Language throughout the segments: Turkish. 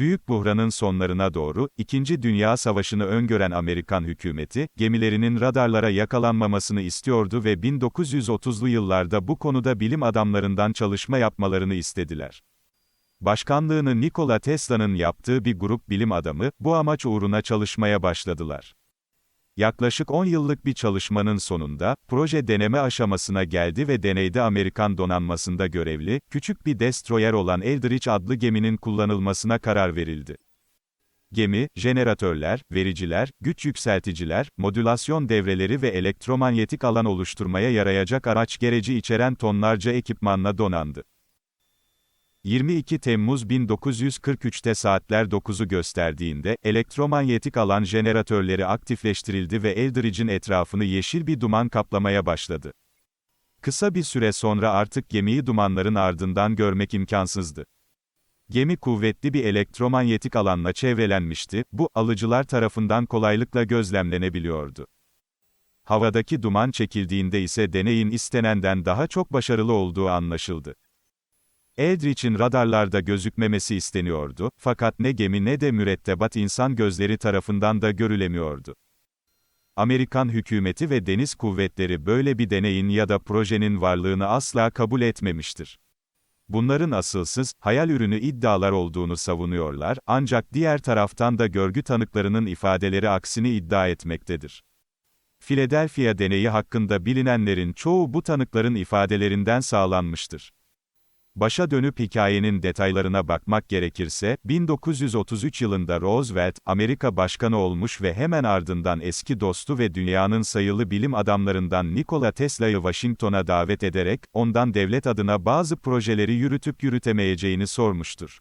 Büyük buhranın sonlarına doğru, İkinci Dünya Savaşı'nı öngören Amerikan hükümeti, gemilerinin radarlara yakalanmamasını istiyordu ve 1930'lu yıllarda bu konuda bilim adamlarından çalışma yapmalarını istediler. Başkanlığını Nikola Tesla'nın yaptığı bir grup bilim adamı, bu amaç uğruna çalışmaya başladılar. Yaklaşık 10 yıllık bir çalışmanın sonunda, proje deneme aşamasına geldi ve deneyde Amerikan donanmasında görevli, küçük bir destroyer olan Eldridge adlı geminin kullanılmasına karar verildi. Gemi, jeneratörler, vericiler, güç yükselticiler, modülasyon devreleri ve elektromanyetik alan oluşturmaya yarayacak araç gereci içeren tonlarca ekipmanla donandı. 22 Temmuz 1943'te saatler 9'u gösterdiğinde, elektromanyetik alan jeneratörleri aktifleştirildi ve Eldridge'in etrafını yeşil bir duman kaplamaya başladı. Kısa bir süre sonra artık gemiyi dumanların ardından görmek imkansızdı. Gemi kuvvetli bir elektromanyetik alanla çevrelenmişti, bu, alıcılar tarafından kolaylıkla gözlemlenebiliyordu. Havadaki duman çekildiğinde ise deneyin istenenden daha çok başarılı olduğu anlaşıldı. Eldridge'in radarlarda gözükmemesi isteniyordu, fakat ne gemi ne de mürettebat insan gözleri tarafından da görülemiyordu. Amerikan hükümeti ve deniz kuvvetleri böyle bir deneyin ya da projenin varlığını asla kabul etmemiştir. Bunların asılsız, hayal ürünü iddialar olduğunu savunuyorlar, ancak diğer taraftan da görgü tanıklarının ifadeleri aksini iddia etmektedir. Philadelphia deneyi hakkında bilinenlerin çoğu bu tanıkların ifadelerinden sağlanmıştır. Başa dönüp hikayenin detaylarına bakmak gerekirse, 1933 yılında Roosevelt, Amerika Başkanı olmuş ve hemen ardından eski dostu ve dünyanın sayılı bilim adamlarından Nikola Tesla'yı Washington'a davet ederek, ondan devlet adına bazı projeleri yürütüp yürütemeyeceğini sormuştur.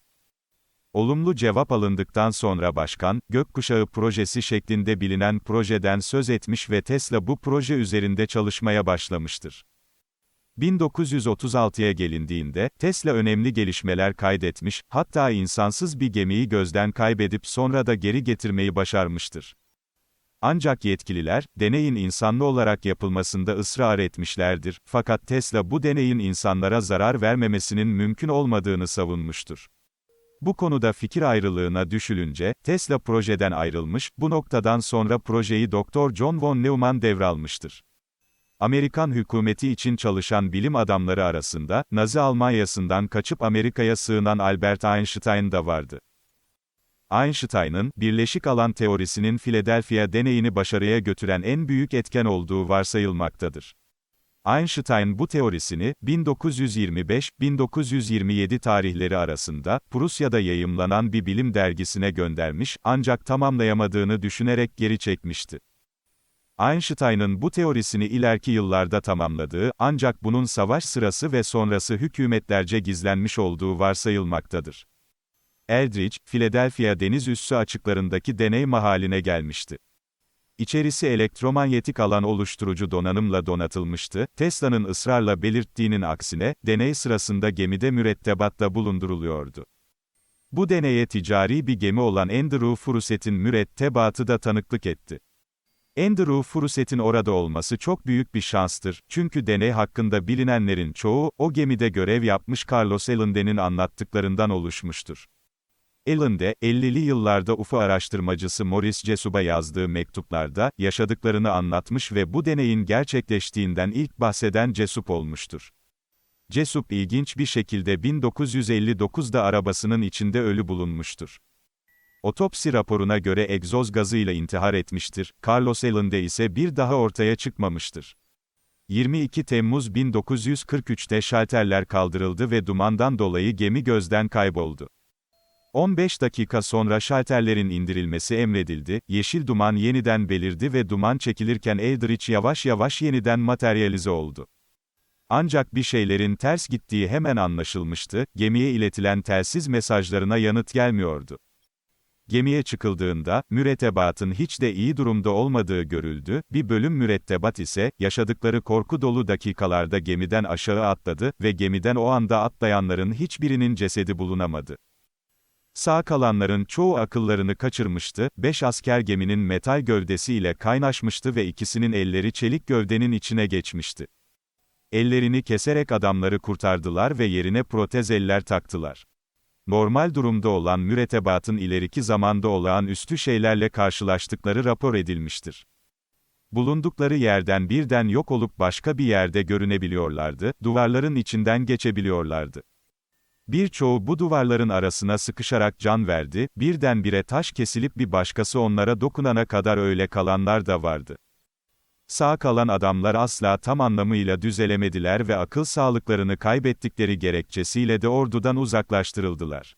Olumlu cevap alındıktan sonra başkan, Gökkuşağı projesi şeklinde bilinen projeden söz etmiş ve Tesla bu proje üzerinde çalışmaya başlamıştır. 1936'ya gelindiğinde, Tesla önemli gelişmeler kaydetmiş, hatta insansız bir gemiyi gözden kaybedip sonra da geri getirmeyi başarmıştır. Ancak yetkililer, deneyin insanlı olarak yapılmasında ısrar etmişlerdir, fakat Tesla bu deneyin insanlara zarar vermemesinin mümkün olmadığını savunmuştur. Bu konuda fikir ayrılığına düşülünce, Tesla projeden ayrılmış, bu noktadan sonra projeyi Dr. John von Neumann devralmıştır. Amerikan hükümeti için çalışan bilim adamları arasında, Nazi Almanyası'ndan kaçıp Amerika'ya sığınan Albert Einstein da vardı. Einstein'ın, birleşik alan teorisinin Philadelphia deneyini başarıya götüren en büyük etken olduğu varsayılmaktadır. Einstein bu teorisini, 1925-1927 tarihleri arasında, Prusya'da yayımlanan bir bilim dergisine göndermiş, ancak tamamlayamadığını düşünerek geri çekmişti. Einstein'ın bu teorisini ileriki yıllarda tamamladığı, ancak bunun savaş sırası ve sonrası hükümetlerce gizlenmiş olduğu varsayılmaktadır. Eldridge, Philadelphia deniz üssü açıklarındaki deney mahaline gelmişti. İçerisi elektromanyetik alan oluşturucu donanımla donatılmıştı, Tesla'nın ısrarla belirttiğinin aksine, deney sırasında gemide mürettebatta bulunduruluyordu. Bu deneye ticari bir gemi olan Andrew Furuset'in mürettebatı da tanıklık etti. Andrew Furuset'in orada olması çok büyük bir şanstır, çünkü deney hakkında bilinenlerin çoğu, o gemide görev yapmış Carlos Allende'nin anlattıklarından oluşmuştur. Allende, 50'li yıllarda UFO araştırmacısı Morris Jesup'a yazdığı mektuplarda, yaşadıklarını anlatmış ve bu deneyin gerçekleştiğinden ilk bahseden Jesup olmuştur. Jesup ilginç bir şekilde 1959'da arabasının içinde ölü bulunmuştur. Otopsi raporuna göre egzoz gazıyla intihar etmiştir, Carlos Allende ise bir daha ortaya çıkmamıştır. 22 Temmuz 1943'te şalterler kaldırıldı ve dumandan dolayı gemi gözden kayboldu. 15 dakika sonra şalterlerin indirilmesi emredildi, yeşil duman yeniden belirdi ve duman çekilirken Eldridge yavaş yavaş yeniden materyalize oldu. Ancak bir şeylerin ters gittiği hemen anlaşılmıştı, gemiye iletilen telsiz mesajlarına yanıt gelmiyordu. Gemiye çıkıldığında, mürettebatın hiç de iyi durumda olmadığı görüldü, bir bölüm mürettebat ise, yaşadıkları korku dolu dakikalarda gemiden aşağı atladı ve gemiden o anda atlayanların hiçbirinin cesedi bulunamadı. Sağ kalanların çoğu akıllarını kaçırmıştı, beş asker geminin metal gövdesiyle kaynaşmıştı ve ikisinin elleri çelik gövdenin içine geçmişti. Ellerini keserek adamları kurtardılar ve yerine protez eller taktılar. Normal durumda olan mürettebatın ileriki zamanda olağanüstü şeylerle karşılaştıkları rapor edilmiştir. Bulundukları yerden birden yok olup başka bir yerde görünebiliyorlardı, duvarların içinden geçebiliyorlardı. Birçoğu bu duvarların arasına sıkışarak can verdi, birdenbire taş kesilip bir başkası onlara dokunana kadar öyle kalanlar da vardı. Sağ kalan adamlar asla tam anlamıyla düzelemediler ve akıl sağlıklarını kaybettikleri gerekçesiyle de ordudan uzaklaştırıldılar.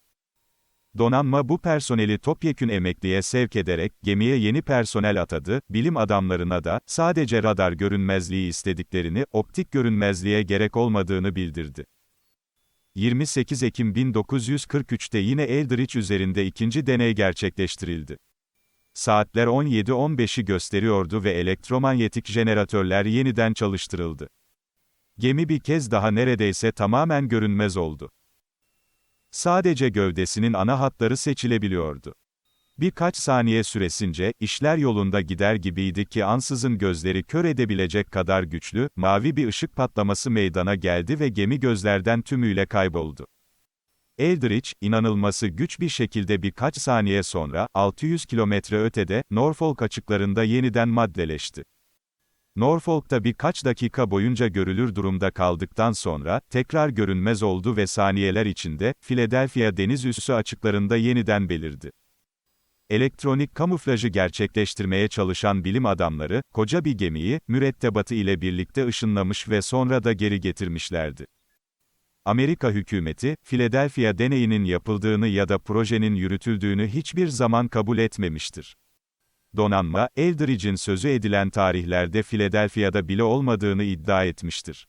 Donanma bu personeli topyekün emekliye sevk ederek, gemiye yeni personel atadı, bilim adamlarına da, sadece radar görünmezliği istediklerini, optik görünmezliğe gerek olmadığını bildirdi. 28 Ekim 1943'te yine Eldridge üzerinde ikinci deney gerçekleştirildi. Saatler 17.15'i gösteriyordu ve elektromanyetik jeneratörler yeniden çalıştırıldı. Gemi bir kez daha neredeyse tamamen görünmez oldu. Sadece gövdesinin ana hatları seçilebiliyordu. Birkaç saniye süresince, işler yolunda gider gibiydi ki ansızın gözleri kör edebilecek kadar güçlü, mavi bir ışık patlaması meydana geldi ve gemi gözlerden tümüyle kayboldu. Eldridge, inanılması güç bir şekilde birkaç saniye sonra, 600 kilometre ötede, Norfolk açıklarında yeniden maddeleşti. Norfolk'ta birkaç dakika boyunca görülür durumda kaldıktan sonra, tekrar görünmez oldu ve saniyeler içinde, Philadelphia deniz üssü açıklarında yeniden belirdi. Elektronik kamuflajı gerçekleştirmeye çalışan bilim adamları, koca bir gemiyi, mürettebatı ile birlikte ışınlamış ve sonra da geri getirmişlerdi. Amerika hükümeti, Philadelphia deneyinin yapıldığını ya da projenin yürütüldüğünü hiçbir zaman kabul etmemiştir. Donanma, Eldridge'in sözü edilen tarihlerde Philadelphia'da bile olmadığını iddia etmiştir.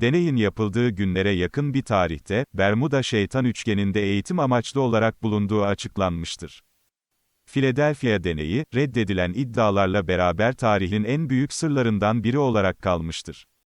Deneyin yapıldığı günlere yakın bir tarihte, Bermuda Şeytan Üçgeni'nde eğitim amaçlı olarak bulunduğu açıklanmıştır. Philadelphia deneyi, reddedilen iddialarla beraber tarihin en büyük sırlarından biri olarak kalmıştır.